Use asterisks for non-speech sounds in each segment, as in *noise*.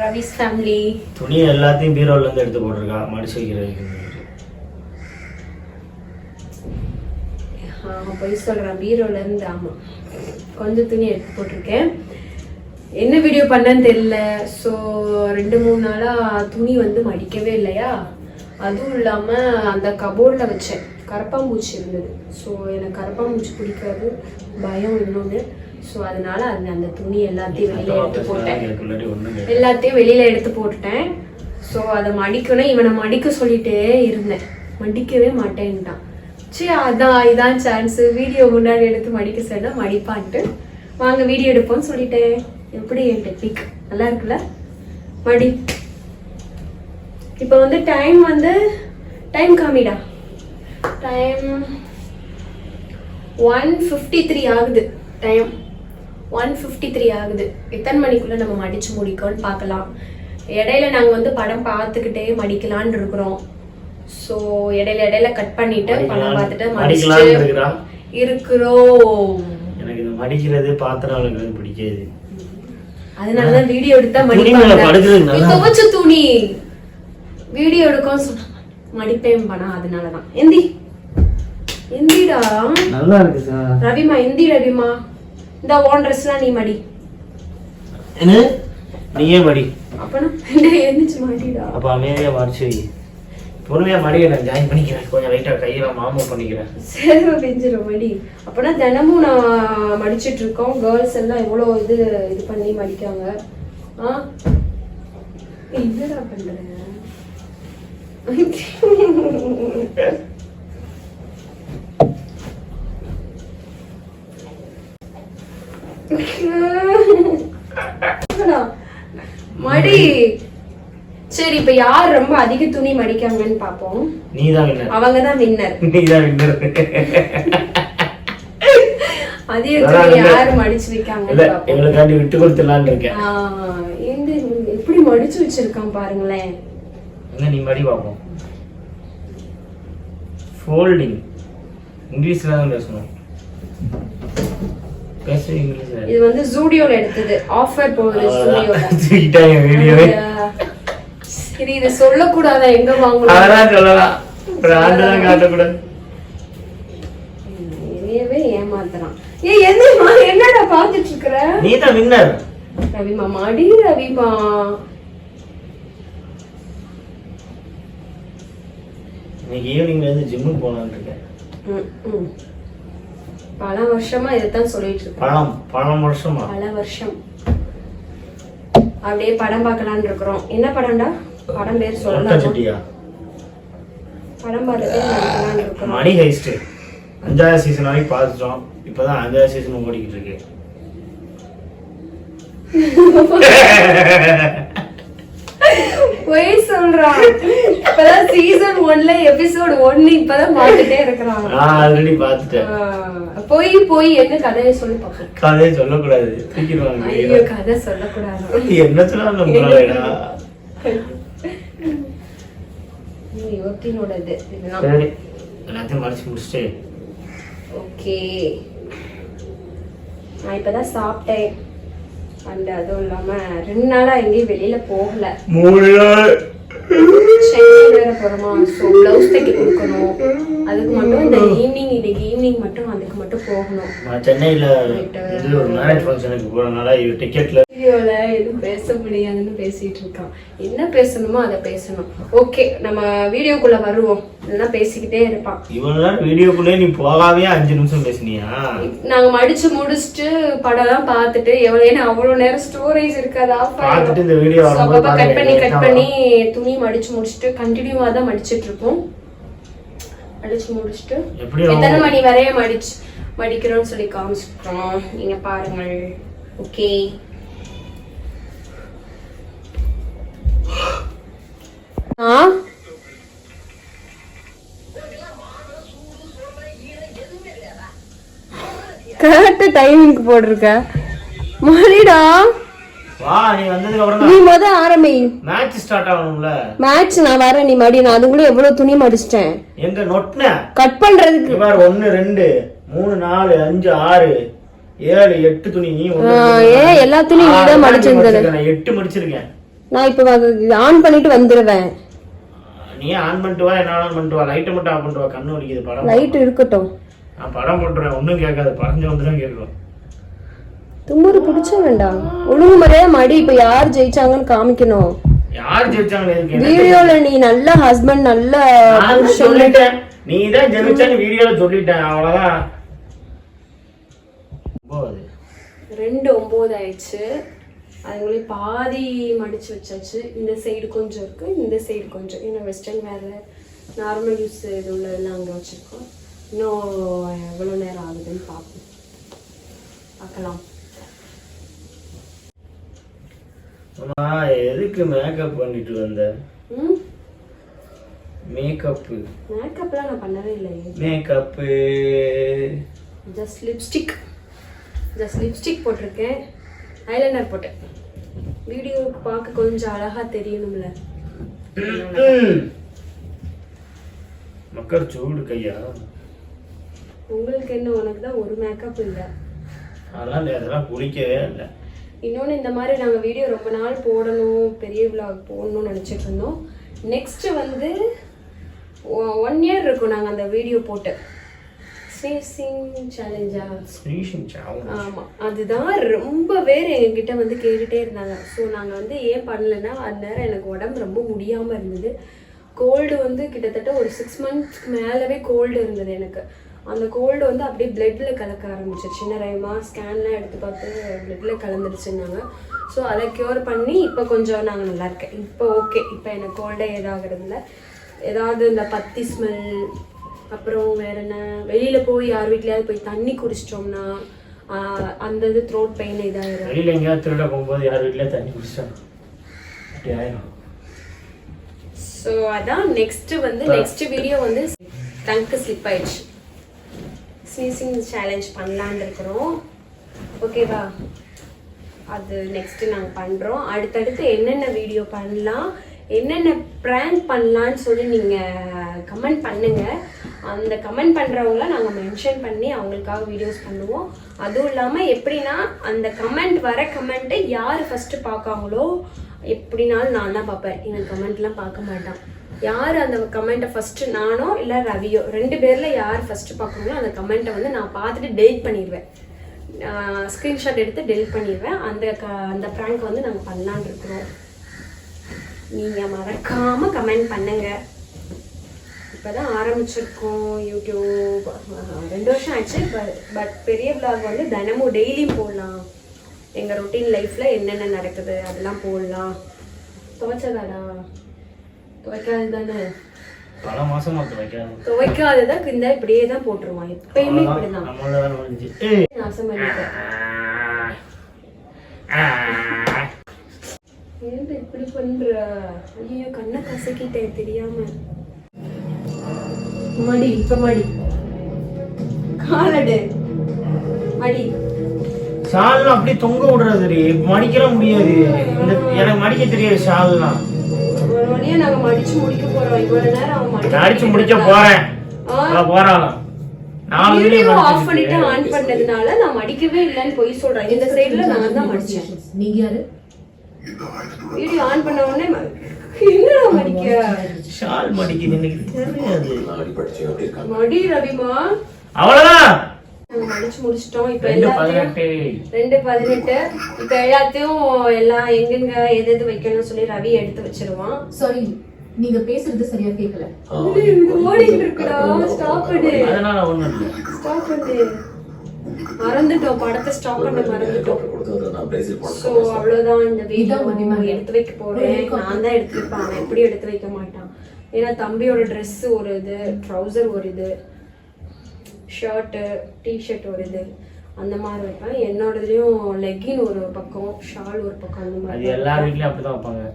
Ravi's family துணி எல்லாத்தையும் பீரோல இருந்து எடுத்து போட்டிருக்கா. மடிச்சு வைக்கிறதுக்கு போய் சொல்றேன். பீரோல இருந்து ஆமா. கொஞ்சம் துணி எடுத்து போட்டிருக்கேன். என்ன வீடியோ பண்ணேன்னு தெரியல. ஸோ ரெண்டு மூணு நாளா துணி வந்து மடிக்கவே இல்லையா? அதுவும் இல்லாம அந்த கபோர்டில் வச்சேன். கரப்பாம்பூச்சி இருந்தது. ஸோ எனக்கு கரப்பாம்பூச்சி பிடிக்காது. பயம் இன்னொன்று ஸோ அதனால அந்த அந்த துணி எல்லாத்தையும் வெளியில எடுத்து போட்டேன். எல்லாத்தையும் வெளியில எடுத்து போட்டுட்டேன். ஸோ அதை மடிக்கணும். இவனை மடிக்க சொல்லிட்டே இருந்தேன். மடிக்கவே மாட்டேன்ட்டான். சரி அதான் இதான் சான்ஸ் வீடியோ முன்னாடி எடுத்து மடிக்க சொன்னா மடிப்பான்ட்டு. வாங்க வீடியோ எடுப்போம்னு சொல்லிட்டேன். எப்படி என் டெக்னிக் நல்லா இருக்குல்ல? மடி. இப்போ வந்து டைம் வந்து டைம் காமிடா டைம் ஒன் ஃபிஃப்டி த்ரீ ஆகுது. டைம் ஒன் ஃபிஃப்டி த்ரீ ஆகுது. எத்தனை மணிக்குள்ள நம்ம மடிச்சு முடிக்கோன்னு பார்க்கலாம். இடையில நாங்கள் வந்து படம் பார்த்துக்கிட்டே மடிக்கலான்னு இருக்கிறோம். ஸோ இடையில இடையில கட் பண்ணிட்டு படம் பார்த்துட்டு இருக்கிறா இருக்கிறோம். எனக்கு இந்த மடிக்கிறது பாத்திரம் விளக்குறது பிடிக்காது. அதனால தான் வீடியோ எடுத்தா மடிப்பாங்க. துவைச்ச துணி. வீடியோ எடுக்கும் மடிப்பேன் பண்ணா அதனாலதான். எந்தி. எந்திடா. நல்லா இருக்கு சார். ரவிமா எந்தி ரவிமா. இந்த ஓன் ட்ரெஸ்லாம் நீ மடி. என்ன? நீயே மடி. அப்பனா? எந்திரிச்சு மாட்டிடா. அப்ப அமைதியா மடிச்சு வை. பொறுமையா மடியை நான் ஜாயின் பண்ணிக்கிறேன். கொஞ்சம் லைட்டா கையில மாமூ பண்ணிக்கிறேன். சேவை பெஞ்சிரும் மடி. அப்பனா தினமும் நான் மடிச்சிட்டு இருக்கோம். கேர்ள்ஸ் எல்லாம் எவ்வளோ இது இது பண்ணி மடிக்காங்க. ஆ? என்னடா பண்ற? *laughs* மடி. சரி இப்ப யார் ரொம்ப அதிக துணி மடிக்காங்கன்னு பாப்போம். நீ தான் வின்னர் அவங்க தான் வின்னர் *laughs* நீ தான் வின்னர் *laughs* அதிக அதான் துணி வந்து- யார் மடிச்சு இல்ல வைக்காங்கன்னு பாப்போம். எங்களுக்காண்டி விட்டு இருக்கேன். எப்படி மடிச்சு வச்சிருக்கான் பாருங்களேன். நீ மடி பார்ப்போம் ஃபோல்டிங் இங்கிலீஷ்ல தான் பேசணும். இது வந்து ஜூடியோல எடுத்தது. ஆஃபர் போகுது ஜூடியோல. *laughs* இது இது சொல்லக்கூடாதா? எங்க வாங்கணும்? அதெல்லாம் சொல்லலாம். பிராண்ட் தான் காட்டக்கூடாது. நிறையவே ஏமாத்துறான். ஏய் என்னம்மா என்னடா பாத்துட்டு இருக்கற நீ தான் வின்னர் ரவிமா மடி ரவிமா. இன்னைக்கு ஈவினிங்ல இருந்து ஜிம்முக்கு போகலான்னு இருக்கேன். ம், ம். பல வருஷமா இதைத்தான் சொல்லிட்டு இருக்கேன் பணம் பணம் வருஷமா? பல வருஷம். அப்படியே படம் பார்க்கலாம்னு இருக்கிறோம். என்ன படம்டா? படம் பேர் சொல்லலாம்? படம் பார்த்துட்டே இருக்கிறோம். மணி ஹைஸ்ட் அஞ்சாவது சீசன் வரைக்கும் பார்த்துட்டோம். இப்பதான் அஞ்சாவது சீசன் ஓடிக்கிட்டு இருக்கு. *laughs* பொய் சொல்றான். இப்பதான் சீசன் ஒன்ல எபிசோட் ஒன்னு இப்பதான் பார்த்துட்டே இருக்கிறான். நான் ஆல்ரெடி பார்த்துட்டேன். ஆஹ், பொய் பொய் என்ன கதையை சொல்லி பார்ப்போம். கதையை சொல்லக்கூடாது. தூக்கிடுவாங்க ஐயோ கதை சொல்லக்கூடாது. என்ன சொன்னாலும் நம்புறாடா யுவத்தினோடது இதெல்லாம் சரி. எல்லாத்தையும் மடிச்சு முடிச்சுட்டு. ஓகே. நான் இப்பதான் சாப்பிட்டேன். அண்ட் அதுவும் இல்லாம ரெண்டு நாளா எங்கேயும் வெளியில போகல. மூணு நாள். சென்னை வேற போறோமா? ஸோ பிளவுஸ் தைக்க கொடுக்கணும். அதுக்கு மட்டும் இந்த ஈவினிங் இன்னைக்கு ஈவினிங் மட்டும் அதுக்கு மட்டும் போகணும். நான் சென்னையில ஒரு மேரேஜ் ஃபங்க்ஷனுக்கு போறதுனால இது டிக்கெட்ல வீடியோல எதுவும் பேச முடியாதுன்னு பேசிட்டு இருக்கான் என்ன பேசணுமோ அதை பேசணும். ஓகே நம்ம வீடியோக்குள்ள வருவோம். இல்லைன்னா பேசிக்கிட்டே இருப்பான். நேரம் வீடியோக்குள்ளே நீ போகாமே அஞ்சு நிமிஷம் பேசுனியா? நாங்க மடிச்சு முடிச்சுட்டு படம்லாம் பார்த்துட்டு எவ்வளவு ஏன்னா அவ்வளவு நேரம் ஸ்டோரேஜ் இருக்காது? பார்த்துட்டு இந்த வீடியோ அப்பப்ப கட் பண்ணி கட் பண்ணி துணி மடிச்சு முடிச்சுட்டு கண்டினியூவா தான் மடிச்சிட்டு இருப்போம் மடிச்சு முடிச்சுட்டு எத்தனை மணி வரைய மடிச்சு மடிக்கிறோம்னு சொல்லி காமிச்சிட்டோம் நீங்க பாருங்கள். ஓகே கரெக்ட் டைமிங்க்கு போட்டிருக்க. மணிடா வா நீ முத ஆரம்பி. Match start ஆகணும்ல. மேட்ச் நான் வரேன் நீ மடி நான் அதுக்குள்ள எவ்வளவு துணி மடிச்சிட்டேன்? எங்க நொட்ன கட் பண்றதுக்கு. இவ்வாறு ஒன்னு ரெண்டு மூணு நாலு அஞ்சு ஆறு ஏழு எட்டு துணி நீ ஏன் எல்லா துணியும் நீ தான் மடிச்சிருந்தது. எட்டு மடிச்சிருக்கேன். நான் இப்போ ஆன் பண்ணிட்டு வந்துடுவேன் நீ ஆன் பண்ணிட்டு வா என்ன ஆன் பண்ணிட்டு வா லைட்டை மட்டும் ஆன் பண்ணிட்டு வா கண்ணு வலிக்குது படம் லைட் இருக்கட்டும். நான் படம் போட்டுருவேன் ஒன்றும் கேட்காது. பறஞ்சு வந்து தான் கேட்கும் தும்முறு பிடிச்ச வேண்டாம். ஒழுங்கு முறையா மடி இப்ப யார் ஜெயிச்சாங்கன்னு காமிக்கணும். யார் ஜெயிச்சாங்க வீடியோல நீ நல்ல ஹஸ்பண்ட் நல்ல சொல்லிட்டேன். நீ தான் ஜெயிச்சேன்னு வீடியோல சொல்லிட்டேன். அவ்வளவுதான். ரெண்டு ஒன்பது ஆயிடுச்சு. அதுங்களே பாதி மடிச்சு வச்சாச்சு. இந்த சைடு கொஞ்சம் இருக்கு இந்த சைடு கொஞ்சம். ஏன்னா வெஸ்டர்ன் வேற நார்மல் யூஸ் இது உள்ளதெல்லாம் அங்கே வச்சிருக்கோம். இன்னும் எவ்வளோ நேரம் ஆகுதுன்னு பார்ப்போம். பார்க்கலாம். எதுக்கு மேக்கப் பண்ணிட்டு வந்த? ம்? மேக்கப்பு மேக்கப்லாம் நான் பண்ணவே இல்லையே. Makeup just lipstick just lipstick போட்டிருக்கேன். ஐலைனர் போட்டேன். வீடியோவுக்கு பார்க்க கொஞ்சம் அழகா தெரியணும்ல. மக்கள் சூடு கையா? உங்களுக்கு என்ன உனக்கு தான் ஒரு மேக்கப் இல்லை? அதெல்லாம் அதெல்லாம் குளிக்கவே இல்லை. இன்னொன்று இந்த மாதிரி நாங்கள் வீடியோ ரொம்ப நாள் போடணும் பெரிய விலாக் போடணும்னு நினச்சிட்டு இருந்தோம். நெக்ஸ்ட் வந்து ஒன் இயர் இருக்கும் நாங்கள் அந்த வீடியோ போட்டு. ஸ்வீசிங் சேலஞ்சா ஸ்ரீஷன் சாவு ஆமாம் அதுதான் ரொம்ப பேர் எங்ககிட்ட வந்து கேட்டுட்டே இருந்தாங்க. ஸோ நாங்கள் வந்து ஏன் பண்ணலைன்னா அந்நேரம் எனக்கு உடம்பு ரொம்ப முடியாமல் இருந்தது. கோல்டு வந்து கிட்டத்தட்ட ஒரு சிக்ஸ் மந்த்ஸ்க்கு மேலவே கோல்டு இருந்தது எனக்கு. அந்த கோல்டு வந்து அப்படியே பிளட்ல கலக்க ஆரம்பிச்சிருச்சு. சின்ன ரைமா ஸ்கேன்லாம் எடுத்து பார்த்து பிளட்ல கலந்துருச்சுன்னாங்க. ஸோ அதை க்யூர் பண்ணி இப்போ கொஞ்சம் நாங்கள் நல்லா இருக்கேன். இப்போ ஓகே இப்போ எனக்கு கோல்டே இதாகிறது இல்லை ஏதாவது இந்த பத்தி ஸ்மெல் அப்புறம் வேற என்ன? வெளியில போய் யார் வீட்லயாவது போய் தண்ணி குடிச்சிட்டோம்னா அந்த இது த்ரோட் பெயின் இதாயிரும். வெளியில எங்கேயாவது திருட போகும்போது யார் வீட்லயே தண்ணி ஆயிரும். ஸோ அதான் நெக்ஸ்ட் வந்து நெக்ஸ்ட் வீடியோ வந்து டங்க்கு ஸ்லிப் ஆயிடுச்சு. ஸ்னீசிங் சேலஞ்ச் பண்ணலான்னு இருக்கிறோம். ஓகேவா அது நெக்ஸ்ட் நாங்கள் பண்ணுறோம் அடுத்தடுத்து என்னென்ன வீடியோ பண்ணலாம்? என்னென்ன ப்ராங்க் பண்ணலான்னு சொல்லி நீங்கள் கமெண்ட் பண்ணுங்கள் அந்த கமெண்ட் பண்ணுறவங்கள நாங்கள் மென்ஷன் பண்ணி அவங்களுக்காக வீடியோஸ் பண்ணுவோம். அதுவும் இல்லாமல் எப்படின்னா அந்த கமெண்ட் வர கமெண்ட்டை யார் ஃபஸ்ட்டு பார்க்காங்களோ எப்படினாலும் நான் தான் பார்ப்பேன். எங்கள் கமெண்ட்லாம் பார்க்க மாட்டான். யார் அந்த கமெண்ட்டை ஃபஸ்ட்டு நானோ இல்லை ரவியோ? ரெண்டு பேரில் யார் ஃபஸ்ட்டு பார்க்குறாங்களோ அந்த கமெண்ட்டை வந்து நான் பார்த்துட்டு டெலிட் பண்ணிடுவேன். ஸ்க்ரீன்ஷாட் எடுத்து டெலிட் பண்ணிடுவேன். அந்த க அந்த ப்ராங்க் வந்து நாங்கள் பண்ணலான் இருக்கிறோம். நீங்கள் மறக்காமல் கமெண்ட் பண்ணுங்க. இப்போ தான் ஆரம்பிச்சிருக்கோம் யூடியூப். ரெண்டு வருஷம் ஆச்சு பட் பெரிய vlog வந்து தினமும் டெய்லியும் போடலாம். எங்கள் ரொட்டீன் லைஃப்பில் என்னென்ன நடக்குது அதெல்லாம் போடலாம். துவைச்சதாடா? துவைக்காது தானே பல மாசமா துவைக்காததான் இந்த இப்படியே தான் போட்டுருவான். எப்பயுமே இப்படிதான். நாசம் பண்ணிட்டேன் ஏன்டா இப்படி பண்ற? ஐயோ கண்ணை கசக்கிட்டேன் தெரியாம. மடி இப்ப மடி. காலடு. மடி. ஷால்லாம் அப்படியே தொங்க விடுறது மடிக்கலாம் முடியாது. இந்த எனக்கு மடிக்க தெரியாது ஷால்லாம் ஒரு வழியா நாங்க மடிச்சு முடிக்க போறோம். இவ்வளவு நேரம் அவன் மடிக்க நான் அடிச்சு முடிக்க போறேன். நான் போறாளாம் நாலு வீடியோ வீடியோ ஆஃப் பண்ணிட்டு ஆன் பண்ணதுனால நான் மடிக்கவே இல்லைன்னு பொய் சொல்றேன். இந்த சைடுல நான் தான் மடிச்சேன். நீங்க யாரு? வீடியோ ஆன் பண்ண உடனே ம- என்னடா மடிக்க ஷால் மடிக்குது எனக்கு தெரியாது மடி ரவிமா அவ்வளவுதான் மடிச்சு முடிச்சிட்டோம் இப்ப எல்லாத்தையும் ரெண்டு பதினெட்டு இப்ப எல்லாத்தையும் எல்லாம் எங்கெங்க எது எது வைக்கணும்னு சொல்லி ரவி எடுத்து வச்சிருவான் சாரி நீங்க பேசுறது சரியா கேட்கல ஓடிட்டு இருக்குடா ஸ்டாப் பண்ணு அதனால இல்லை ஸ்டாப் பண்ணு மறந்துட்டோம் படத்தை ஸ்டாப் பண்ண மறந்துட்டோம். சோ அவ்வளவுதான். இந்த வீடியோ இதான் மகிமா. எடுத்து வைக்க போறேன். நான் தான் எடுத்து வைப்பேன். அவன் எப்படி எடுத்து வைக்க மாட்டான்? ஏன்னா தம்பியோட Dress ஒரு இது ட்ரௌசர் ஒரு இது ஷர்ட்டு டிஷர்ட் ஒரு இது அந்த மாதிரி வைப்பேன். என்னோடதுலயும் லெகின் ஒரு பக்கம் ஷால் ஒரு பக்கம் அந்த அது மாதிரி எல்லார் வீட்லயும் அப்படிதான் வைப்பாங்க.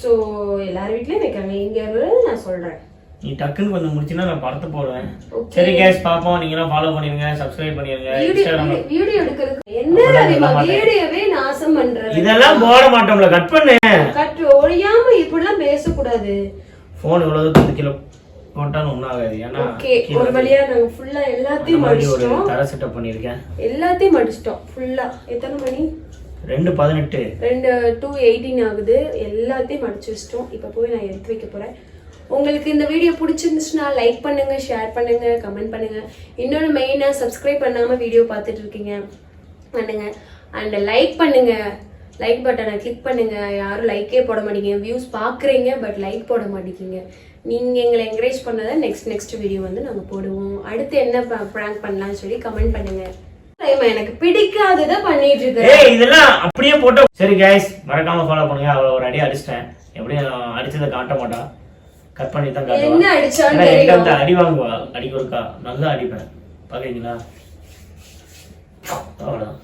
ஸோ எல்லார் வீட்லயும் வைக்காங்க இங்க நான் சொல்றேன். நீ டக்குன்னு கொஞ்சம் முடிச்சுன்னா நான் படத்தை போடுவேன். சரி கேஸ் பாப்போம். நீங்களும் ஃபாலோ பண்ணிருங்க சப்ஸ்கிரைப் பண்ணிருங்க வீடியோ இன்ஸ்டாகிராம் வீடியோ எடுக்கிறதுக்கு என்ன தெரியுமா வீடியோவே நாசம் பண்றது? இதெல்லாம் போட மாட்டோம்ல கட் பண்ணு. கட்டு ஒழியாம இப்படிலாம் பேசக்கூடாது. போன் இவ்வளவு தூரத்துக்கு கிலோ போட்டாலும் ஒன்றும் ஆகாது ஏன்னா ஒரு வழியா நாங்க ஃபுல்லா எல்லாத்தையும் மடிச்சிட்டோம். தர செட்டப் பண்ணியிருக்கேன். எல்லாத்தையும் மடிச்சிட்டோம் ஃபுல்லா எத்தனை மணி? ரெண்டு பதினெட்டு. ரெண்டு டூ எயிட்டீன் ஆகுது. எல்லாத்தையும் மடிச்சு வச்சிட்டோம். இப்போ போய் நான் எடுத்து வைக்க போறேன். உங்களுக்கு இந்த வீடியோ பிடிச்சிருந்துச்சுன்னா லைக் பண்ணுங்க ஷேர் பண்ணுங்க கமெண்ட் பண்ணுங்க. இன்னொன்று மெயினாக சப்ஸ்கிரைப் பண்ணாமல் வீடியோ பார்த்துட்டு இருக்கீங்க பண்ணுங்க. அண்ட் லைக் பண்ணுங்க. லைக் பட்டனை கிளிக் பண்ணுங்க. யாரும் லைக்கே போட மாட்டீங்க. வியூஸ் பார்க்குறீங்க பட் லைக் போட மாட்டேங்கிங்க நீங்கள் எங்களை என்கரேஜ் பண்ணதான் நெக்ஸ்ட் நெக்ஸ்ட் வீடியோ வந்து நாங்கள் போடுவோம். அடுத்து என்ன ப்ராங்க் பண்ணலாம்னு சொல்லி கமெண்ட் பண்ணுங்க. எனக்கு பிடிக்காததை பண்ணிட்டு இருக்கேன் இதெல்லாம் அப்படியே போட்டோம். சரி கைஸ் மறக்காம ஃபாலோ பண்ணுங்க. அவ்வளோ ஒரு அடி அடிச்சிட்டேன். எப்படியும் அடிச்சதை காட்ட மாட்டான் கட் பண்ணி தான் என்ன காட்டுவா அடிச்சான்னு ஏன்னா என்கிட்ட தெரியும். வந்து அடி வாங்குவா. அடிக்கு ஒருக்கா. நல்லா அடிப்பேன். பாக்குறீங்களா? அவ்வளவுதான்